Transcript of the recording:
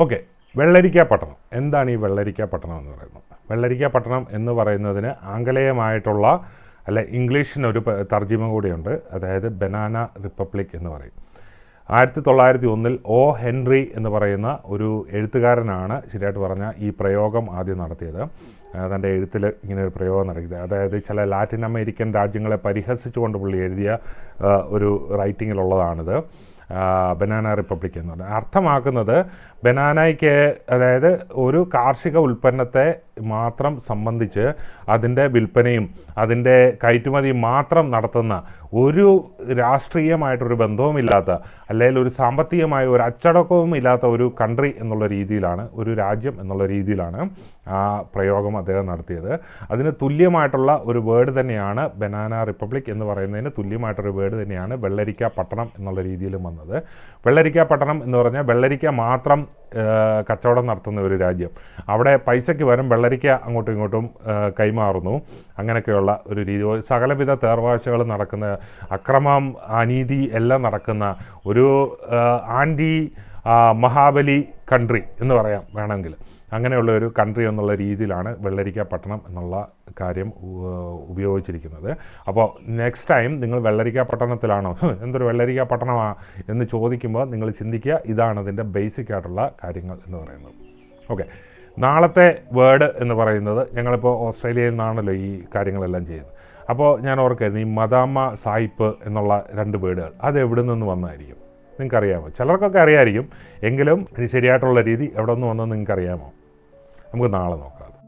Okay വെള്ളരിക്ക പട്ടണം എന്താണ് ഈ വെള്ളരിക്ക പട്ടണം എന്ന് പറയുന്നത്? വെള്ളരിക്ക പട്ടണം എന്ന് പറയുന്നതിന് ആംഗലേയമായിട്ടുള്ള അല്ല ഇംഗ്ലീഷിനൊരു തർജിമ കൂടിയുണ്ട്. അതായത് ബനാന റിപ്പബ്ലിക് എന്ന് പറയും. ആയിരത്തി തൊള്ളായിരത്തി ഒന്നിൽ ഒ. ഹെൻറി എന്ന് പറയുന്ന ഒരു എഴുത്തുകാരനാണ് ശരിയായിട്ട് പറഞ്ഞ ഈ പ്രയോഗം ആദ്യം നടത്തിയത്. തന്റെ എഴുത്തിൽ ഇങ്ങനെ ഒരു പ്രയോഗം നടത്തിയത് അതായത് ചില ലാറ്റിൻ അമേരിക്കൻ രാജ്യങ്ങളെ പരിഹസിച്ചുകൊണ്ട് പുള്ളി എഴുതിയ ഒരു റൈറ്റിങ്ങിലുള്ളതാണിത്. ബനാന റിപ്പബ്ലിക് എന്ന് പറഞ്ഞാൽ. അർത്ഥമാക്കുന്നത് ബനാനയ്ക്ക് അതായത് ഒരു കാർഷിക ഉൽപ്പന്നത്തെ മാത്രം സംബന്ധിച്ച് അതിന്റെ വിൽപ്പനയും അതിന്റെ കയറ്റുമതിയും മാത്രം നടത്തുന്ന ഒരു രാഷ്ട്രീയമായിട്ടൊരു ബന്ധവുമില്ലാത്ത അല്ലെങ്കിൽ ഒരു സാമ്പത്തികമായ ഒരു അച്ചടക്കവും ഇല്ലാത്ത ഒരു കൺട്രി എന്നുള്ള രീതിയിലാണ് ഒരു രാജ്യം എന്നുള്ള രീതിയിലാണ് ആ പ്രയോഗം അദ്ദേഹം നടത്തിയത്. അതിന് തുല്യമായിട്ടുള്ള ഒരു വേർഡ് തന്നെയാണ് ബനാന റിപ്പബ്ലിക് എന്ന് പറയുന്നതിന് തുല്യമായിട്ടൊരു വേർഡ് തന്നെയാണ് വെള്ളരിക്ക പട്ടണം എന്നുള്ള രീതിയിലും വന്നത്. വെള്ളരിക്ക പട്ടണം എന്ന് പറഞ്ഞാൽ വെള്ളരിക്ക മാത്രം കച്ചവടം നടത്തുന്ന ഒരു രാജ്യം. അവിടെ പൈസയ്ക്ക് വരും വെള്ളരിക്ക അങ്ങോട്ടും ഇങ്ങോട്ടും കൈമാറുന്നു. അങ്ങനെയൊക്കെയുള്ള ഒരു രീതി. സകലവിധ തേർവാഴ്ചകൾ നടക്കുന്ന അക്രമം അനീതി എല്ലാം നടക്കുന്ന ഒരു ആന്റി മഹാബലി കൺട്രി എന്ന് പറയാം വേണമെങ്കിൽ. അങ്ങനെയുള്ള ഒരു കൺട്രി എന്നുള്ള രീതിയിലാണ് വെള്ളരിക്ക പട്ടണം എന്നുള്ള കാര്യം ഉപയോഗിച്ചിരിക്കുന്നത്. അപ്പോൾ നെക്സ്റ്റ് ടൈം നിങ്ങൾ വെള്ളരിക്ക പട്ടണത്തിലാണോ "ഹ്, എന്തൊരു വെള്ളരിക്ക പട്ടണമാണ് എന്ന് ചോദിക്കുമ്പോൾ നിങ്ങൾ ചിന്തിക്കുക ഇതാണ് അതിന്റെ ബേസിക് ആയിട്ടുള്ള കാര്യങ്ങൾ എന്ന് പറയുന്നത്. ഓക്കെ നാളത്തെ വേർഡ് എന്ന് പറയുന്നത് ഞങ്ങളിപ്പോൾ ഓസ്ട്രേലിയയിൽ നിന്നാണല്ലോ ഈ കാര്യങ്ങളെല്ലാം ചെയ്യുന്നത്. അപ്പോൾ ഞാൻ ഓർക്കായിരുന്നു ഈ മദാമ്മ സായിപ്പ് എന്നുള്ള രണ്ട് വേർഡുകൾ. അത് എവിടെ നിന്ന് വന്നായിരിക്കും? നിങ്ങൾക്കറിയാമോ? ചിലർക്കൊക്കെ അറിയാമായിരിക്കും എങ്കിലും ഇത് ശരിയായിട്ടുള്ള രീതി എവിടെ നിന്ന് വന്നെന്ന് നിങ്ങൾക്കറിയാമോ? നമുക്ക് നാളെ നോക്കാം